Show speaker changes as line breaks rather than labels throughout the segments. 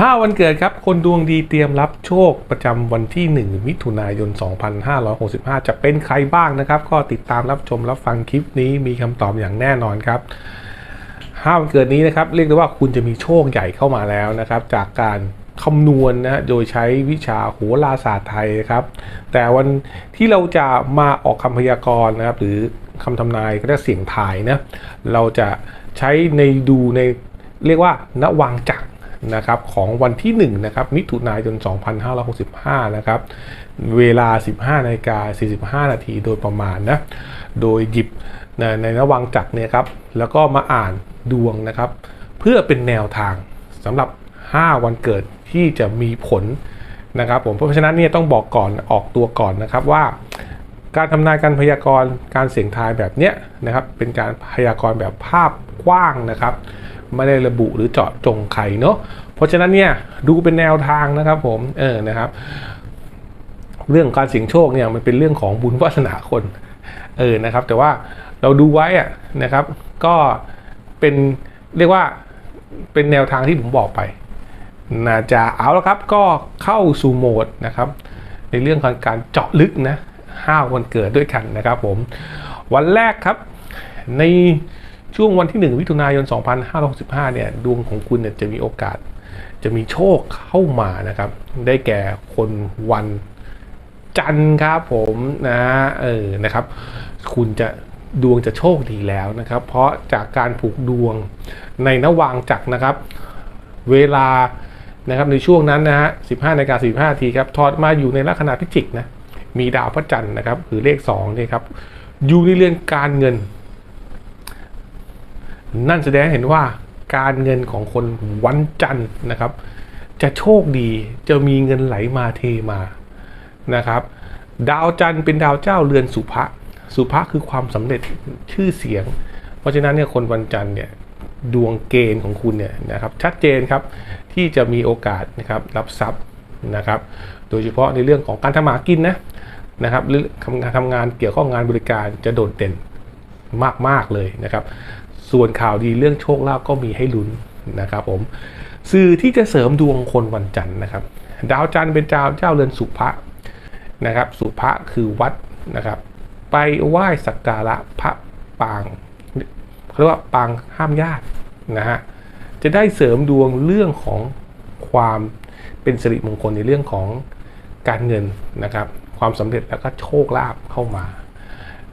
5 วันเกิดครับ คนดวงดีเตรียมรับโชคประจำวันที่ 1 มิถุนายน 2565 จะเป็นใครบ้างนะครับ ก็ติดตามรับชมรับฟังคลิปนี้มีคำตอบอย่างแน่นอนครับ 5 วันเกิดนี้นะครับเรียกได้ว่าคุณจะมีโชคใหญ่เข้ามาแล้วนะครับ จากการคำนวณนะฮะโดยใช้วิชาโหราศาสตร์ไทยครับ แต่วันที่เราจะมาออกคำพยากรณ์นะครับ หรือคำทำนายก็ได้เสียงทายนะเราจะใช้ในดูในเรียกว่านวางจักร นะครับของวันที่1นะครับมิถุนายน 2565 นะครับ เวลา 15นาฬิกา45 นาทีโดยประมาณนะ โดยหยิบในระวังจักรเนี่ยครับ แล้วก็มาอ่านดวงนะครับ เพื่อเป็นแนวทางสำหรับ 5 วันเกิดที่จะมีผลนะครับผมเพราะฉะนั้นเนี่ยต้องบอกก่อนออกตัวก่อนนะครับว่า การทำนายการพยากรณ์การเสี่ยงทายแบบเนี้ยนะครับเป็นการพยากรณ์แบบภาพ กว้างนะครับ ไม่ได้ระบุหรือเจาะจงใครเนาะเพราะฉะนั้นเนี่ยดูเป็นแนวทางนะครับผมเออนะครับ เรื่องการเสี่ยงโชคเนี่ยมันเป็นเรื่องของบุญวาสนาคนเออนะครับ แต่ว่าเราดูไว้อะนะครับ ก็เป็นเรียกว่าเป็นแนวทางที่ผมบอกไปนะจะเอาแล้วครับก็เข้าสู่โหมดนะครับ ในเรื่องของการเจาะลึกนะห้าวันเกิดด้วยกันนะครับผม วันแรกครับใน ช่วงวันที่ 1 มิถุนายน 2565 เนี่ย ดวงของคุณเนี่ยจะมีโอกาส จะมีโชคเข้ามานะครับ ได้แก่คนวันจันทร์ครับผมนะเออนะครับ คุณจะดวงจะโชคดีแล้วนะครับ เพราะจากการผูกดวงในนวางจักรนะครับ เวลานะครับในช่วงนั้นนะฮะ 15นาฬิกา45นาทีครับ ทอดมาอยู่ในลัคนาพิจิกนะ มีดาวพระจันทร์นะครับ หรือเลข2เนี่ยครับ อยู่ในเรื่อนการเงิน นั่นแสดงให้เห็นว่าการเงินของคนวันจันทร์นะครับ จะโชคดีจะมีเงินไหลมาเทมานะครับ ดาวจันทร์เป็นดาวเจ้าเรือนสุภะสุภะคือความสำเร็จชื่อเสียง เพราะฉะนั้นเนี่ยคนวันจันทร์เนี่ยดวงเกณฑ์ของคุณเนี่ยนะครับชัดเจนครับที่จะมีโอกาสนะครับรับทรัพย์นะครับ โดยเฉพาะในเรื่องของการทำมาหากินนะนะครับหรือทำงานทำงานเกี่ยวข้องงานบริการจะโดดเด่นมากๆเลยนะครับ ส่วนข่าวดีเรื่องโชคลาภก็มีให้ลุ้นนะครับผมสื่อที่จะเสริมดวงคนวันจันทร์นะครับ ดาวจันทร์เป็นดาวเจ้าเรือนสุภะนะครับ สุภะคือวัดนะครับ ไปไหว้สักการะพระปางเขาเรียกว่าปางห้ามญาตินะฮะจะได้เสริมดวงเรื่องของความเป็นสิริมงคลในเรื่องของการเงินนะครับ ความสำเร็จแล้วก็โชคลาภเข้ามา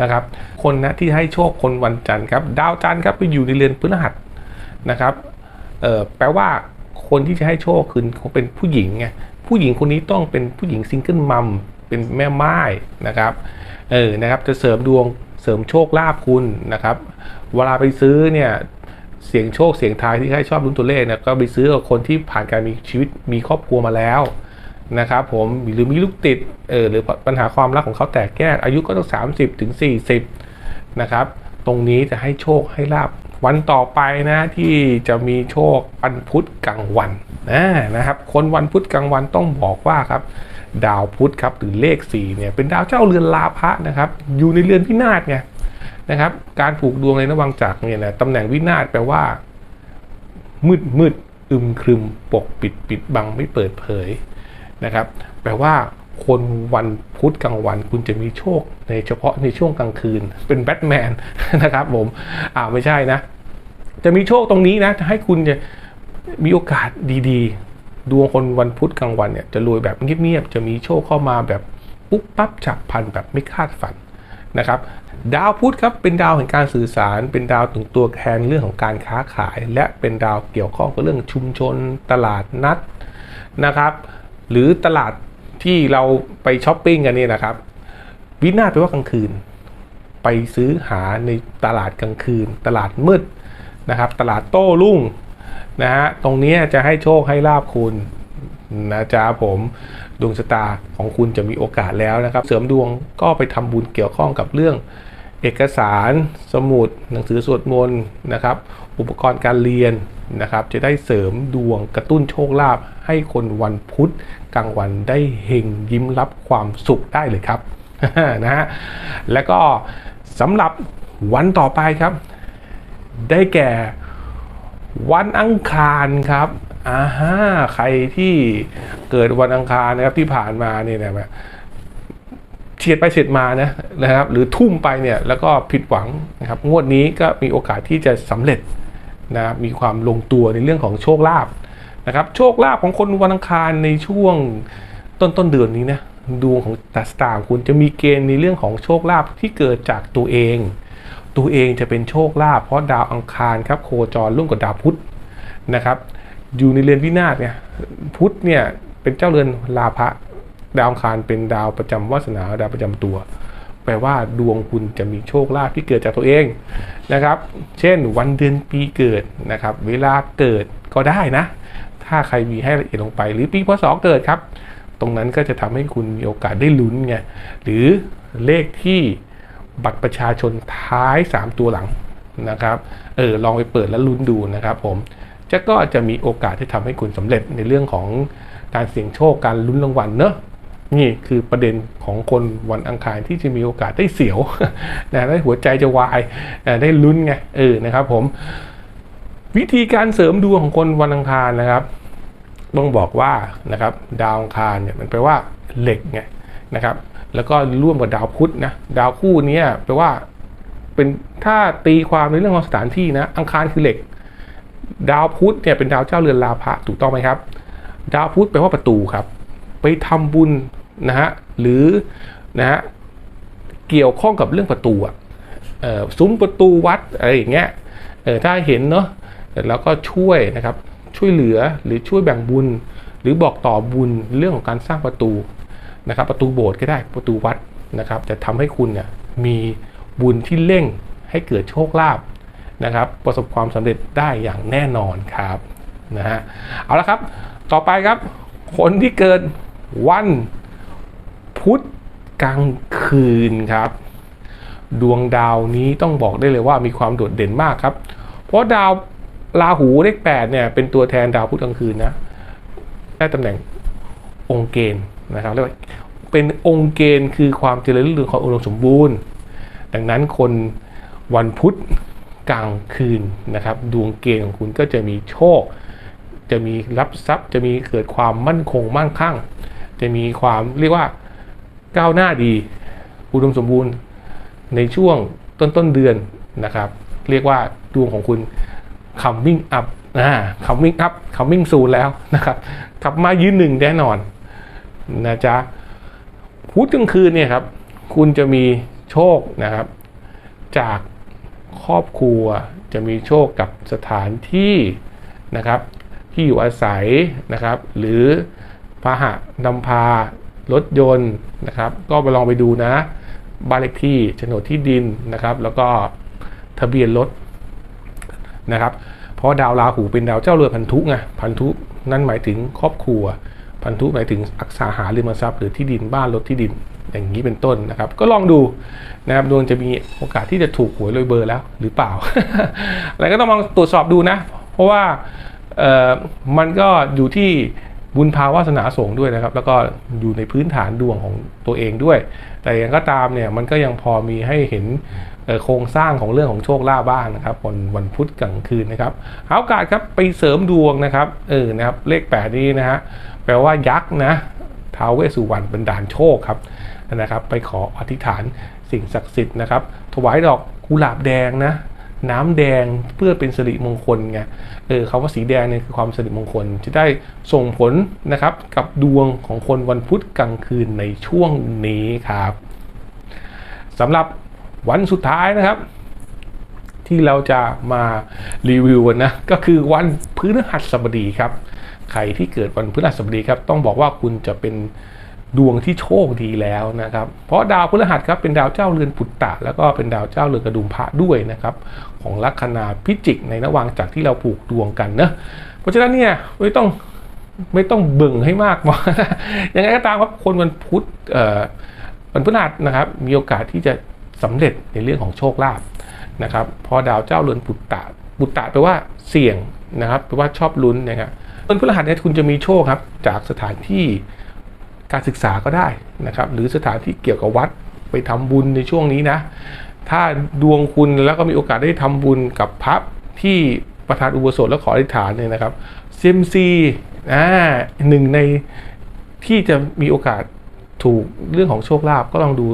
นะครับ คนนะที่ให้โชคคนวันจันทร์ครับ ดาวจันทร์ครับไปอยู่ในเรือนพฤหัสนะครับเออแปลว่าคนที่จะให้โชคคือคงเป็นผู้หญิงไงผู้หญิงคนนี้ต้องเป็นผู้หญิงซิงเกิลมัมเป็นแม่ไม้นะครับเออนะครับจะเสริมดวงเสริมโชคลาภคุณนะครับ เวลาไปซื้อเนี่ยเสียงโชคเสียงทายที่ใครชอบลุ้นตัวเลขเนี่ยก็ไปซื้อกับคนที่ผ่านการมีชีวิตมีครอบครัวมาแล้ว นะครับผมหรือมีลูกติดเออหรือปัญหาความรักของเขาแตกแยกอายุก็ต้อง 30ถึง40 นะครับ ตรงนี้จะให้โชคให้ลาบวันต่อไปนะที่จะมีโชควันพุธกลางวันนะนะครับ คนวันพุธกลางวันต้องบอกว่าครับ ดาวพุธครับหรือเลข4เนี่ยเป็นดาวเจ้าเรือนลาภะนะครับ อยู่ในเรือนพินาศไงนะครับการผูกดวงในระวังจักรเนี่ยนะตำแหน่งวินาศแปลว่า มืดมืดอึมครึมปกปิดปิดบังไม่เปิดเผย นะครับ แปลว่าคนวันพุธกลางวันคุณจะมีโชคในเฉพาะในช่วงกลางคืน เป็นแบทแมนนะครับผมอ่าไม่ใช่นะ จะมีโชคตรงนี้นะจะให้คุณจะมีโอกาสดีๆ ดวงคนวันพุธกลางวันเนี่ยจะรวยแบบเงียบๆ จะมีโชคเข้ามาแบบปุ๊บปั๊บฉับพลันแบบไม่คาดฝันนะครับดาวพุธครับเป็นดาวแห่งการสื่อสาร เป็นดาวถึงตัวแทนเรื่องของการค้าขาย และเป็นดาวเกี่ยวข้องกับเรื่องชุมชน ตลาดนัดนะครับ หรือตลาดที่เราไปช้อปปิ้งกันนี่นะครับ วินาศแปลว่ากลางคืน ไปซื้อหาในตลาดกลางคืน ตลาดมืดนะครับ ตลาดโต้รุ่งนะฮะตรงนี้จะให้โชคให้ลาบคุณนะจ๊ะผมดวงชะตาของคุณจะมีโอกาสแล้วนะครับ เสริมดวงก็ไปทำบุญเกี่ยวข้องกับเรื่องเอกสาร สมุด หนังสือสวดมนต์นะครับ อุปกรณ์การเรียน นะครับจะได้เสริมดวงกระตุ้นโชคลาภให้คนวันพุธกลางวันได้เฮงยิ้มรับความสุขได้เลยครับนะฮะแล้วก็สำหรับวันต่อไปครับ ได้แก่วันอังคารครับอ่าฮะใครที่เกิดวันอังคารนะครับที่ผ่านมาเนี่ยนะเฉียดไปเฉียดมานะนะครับ หรือทุ่มไปเนี่ยแล้วก็ผิดหวังนะครับ งวดนี้ก็มีโอกาสที่จะสำเร็จ นะครับมีความลงตัวในเรื่องของโชคลาภนะครับโชคลาภของคนวันอังคารในช่วงต้นต้นเดือนนี้นะดวงของตัสตางคุณจะมีเกณฑ์ในเรื่องของโชคลาภที่เกิดจากตัวเอง ตัวเองจะเป็นโชคลาภเพราะดาวอังคารครับโคจรร่วมกับดาวพุธนะครับ อยู่ในเรือนวินาศเนี่ยพุธเนี่ยเป็นเจ้าเรือนลาภะดาวอังคารเป็นดาวประจำวาสนาดาวประจำตัว แปลว่าดวงคุณจะมีโชคลาภที่เกิดจากตัวเองนะครับ เช่นวันเดือนปีเกิดนะครับ เวลาเกิดก็ได้นะ ถ้าใครมีให้ละเอียดลงไป หรือปีพศเกิดครับ ตรงนั้นก็จะทำให้คุณมีโอกาสได้ลุ้นไงหรือเลขที่บัตรประชาชนท้าย 3 ตัวหลังนะครับ เออลองไปเปิดแล้วลุ้นดูนะครับ ผมจะก็จะมีโอกาสที่ทำให้คุณสำเร็จในเรื่องของการเสี่ยงโชคการลุ้นรางวัลเนอะ นี่คือประเด็นของคนวันอังคารที่จะมีโอกาสได้เสียวนะได้หัวใจจะวายนะได้ลุ้นไงเออนะครับผม วิธีการเสริมดวงของคนวันอังคารนะครับ ต้องบอกว่านะครับดาวอังคารเนี่ยมันแปลว่าเหล็กไงนะครับ แล้วก็ร่วมกับดาวพุธนะดาวคู่นี้แปลว่าเป็นถ้าตีความในเรื่องของสถานที่นะอังคารคือเหล็ก ดาวพุธเนี่ยเป็นดาวเจ้าเรือนลาภะถูกต้องไหมครับ ดาวพุธแปลว่าประตูครับ ไปทำบุญ นะฮะหรือนะฮะเกี่ยวข้องกับเรื่องประตูอะเอ่อซุ้มประตูวัดอะไรอย่างเงี้ยถ้าเห็นเนาะแล้วก็ช่วยนะครับช่วยเหลือหรือช่วยแบ่งบุญ หรือบอกต่อบุญเรื่องของการสร้างประตูนะครับ ประตูโบสถ์ก็ได้ประตูวัดนะครับ จะทำให้คุณเนี่ยมีบุญที่เร่งให้เกิดโชคลาภนะครับ ประสบความสำเร็จได้อย่างแน่นอนครับนะฮะเอาละครับ ต่อไปครับ คนที่เกิดวัน พุธกลางคืนครับ ดวงดาวนี้ต้องบอกได้เลยว่ามีความโดดเด่นมากครับ เพราะดาวราหูเลขแปดเนี่ยเป็นตัวแทนดาวพุธกลางคืนนะได้ตำแหน่งองค์เกณฑ์นะครับเรียกว่าเป็นองค์เกณฑ์คือความเจริญรุ่งเรืองของอุดมสมบูรณ์ ดังนั้นคนวันพุธกลางคืนนะครับ ดวงเกณฑ์ของคุณก็จะมีโชค จะมีรับทรัพย์ จะมีเกิดความมั่นคงมั่งคั่ง จะมีความเรียกว่า ก้าวหน้าดีอุดมสมบูรณ์ในช่วงต้นต้นเดือนนะครับ เรียกว่าดวงของคุณ coming up อ่า coming up coming soon แล้วนะครับกลับมายืนหนึ่งแน่นอนนะจ๊ะพุธกลางคืนเนี่ยครับ คุณจะมีโชคนะครับ จากครอบครัวจะมีโชคกับสถานที่นะครับ ที่อยู่อาศัยนะครับ หรือพาหะนำพา รถยนต์นะครับ ก็ไปลองไปดูนะบ้านเลขที่โฉนดที่ดินนะครับ แล้วก็ทะเบียนรถนะครับ เพราะดาวราหูเป็นดาวเจ้าเรือนพันธุไงพันธุนั่นหมายถึงครอบครัว พันธุหมายถึงอสังหาริมทรัพย์หรือที่ดินบ้านรถที่ดินอย่างนี้เป็นต้นนะครับ ก็ลองดูนะครับดวงจะมีโอกาสที่จะถูกหวยรวยเบอร์แล้วหรือเปล่า อะไรก็ต้องลองตรวจสอบดูนะ เพราะว่าเออมันก็อยู่ที่ บุญภาวาสนาส่งด้วยนะครับ แล้วก็อยู่ในพื้นฐานดวงของตัวเองด้วย แต่อย่างก็ตามเนี่ยมันก็ยังพอมีให้เห็นโครงสร้างของเรื่องของโชคลาภบ้างนะครับวันวันพุธกลางคืนนะครับหาโอกาสครับไปเสริมดวงนะครับเออนะครับเลขแปดนี้นะฮะแปลว่ายักษ์นะท้าวเวสสุวรรณเป็นด่านโชคครับนะครับ ไปขออธิษฐานสิ่งศักดิ์สิทธิ์นะครับ ถวายดอกกุหลาบแดงนะ น้ำแดงเพื่อเป็นสิริมงคลไงเออคำว่าสีแดงเนี่ยคือความสิริมงคลจะได้ส่งผลนะครับกับดวงของคนวันพุธกลางคืนในช่วงนี้ครับสำหรับวันสุดท้ายนะครับ ที่เราจะมารีวิวนะก็คือวันพฤหัสบดีครับ ใครที่เกิดวันพฤหัสบดีครับ ต้องบอกว่าคุณจะเป็น ดวงที่โชคดีแล้วนะครับ เพราะดาวพฤหัสครับเป็นดาวเจ้าเรือนปุตตะ แล้วก็เป็นดาวเจ้าเรือนกระดุมพระด้วยนะครับของลัคนาพิจิกในนวังจากที่เราผูกดวงกันเนะเพราะฉะนั้นเนี่ยไม่ต้องไม่ต้องเบิ่งให้มากมายยังไงก็ตามครับคนวันพุธเอ่อวันพฤหัสนะครับ มีโอกาสที่จะสำเร็จในเรื่องของโชคลาภนะครับพราะดาวเจ้าเรือนปุตตะปุตตะแปลว่าเสี่ยงนะครับแปลว่าชอบลุ้นนะครับวันพฤหัสเนี่ยคุณจะมีโชคครับจากสถานที่ การศึกษาก็ได้นะครับ หรือสถานที่เกี่ยวกับวัดไปทำบุญในช่วงนี้นะ ถ้าดวงคุณแล้วก็มีโอกาสได้ทำบุญกับพระที่ประธานอุโบสถแล้วขออธิษฐานเนี่ยนะครับเซมซีอ่าหนึ่งในที่จะมีโอกาสถูกเรื่องของโชคลาภก็ลองดู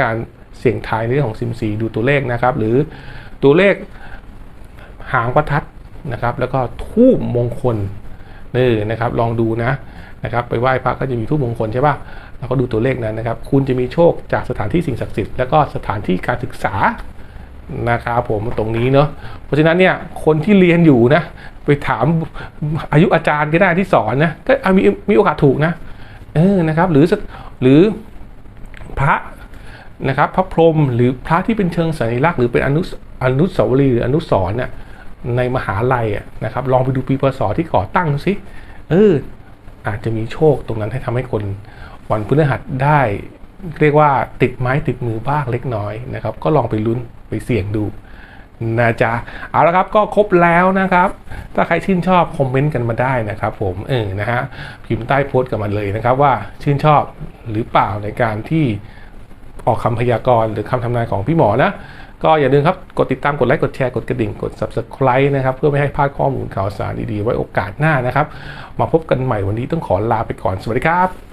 การเสี่ยงทายในเรื่องของซิมซีดูตัวเลขนะครับ หรือตัวเลขหางประทัดนะครับ แล้วก็ทูบมงคล นี่นะครับลองดูนะนะครับไปไหว้พระก็จะมีทูบมงคลใช่ป่ะแล้วก็ดูตัวเลขนั้นนะครับ คุณจะมีโชคจากสถานที่สิ่งศักดิ์สิทธิ์แล้วก็สถานที่การศึกษานะครับผมตรงนี้เนาะเพราะฉะนั้นเนี่ยคนที่เรียนอยู่นะไปถามอายุอาจารย์ก็ได้ที่สอนนะก็มีมีโอกาสถูกนะเออนะครับหรือหรือพระนะครับพระพรหมหรือพระที่เป็นเชิงสัญลักษณ์หรือเป็นอนุอนุสาวรีย์หรืออนุสรณ์เนี่ย ในมหาลัยอะนะครับ ลองไปดูปีพศที่ก่อตั้งสิเอออาจจะมีโชคตรงนั้นให้ทำให้คนวันพฤหัสได้ เรียกว่าติดไม้ติดมือบ้างเล็กน้อยนะครับ ก็ลองไปลุ้นไปเสี่ยงดูนะจ๊ะเอาละครับก็ครบแล้วนะครับ ถ้าใครชื่นชอบคอมเมนต์กันมาได้นะครับ ผมเออนะฮะพิมพ์ใต้โพสต์กันมาเลยนะครับ ว่าชื่นชอบหรือเปล่าในการที่ออกคำพยากรณ์หรือคำทำนายของพี่หมอนะ ก็อย่าลืมครับ กดติดตามกดไลค์กดแชร์กดกระดิ่งกด subscribe นะครับ เพื่อไม่ให้พลาดข้อมูลข่าวสารดีๆ ไว้โอกาสหน้านะครับ มาพบกันใหม่วันนี้ต้องขอลาไปก่อนสวัสดีครับ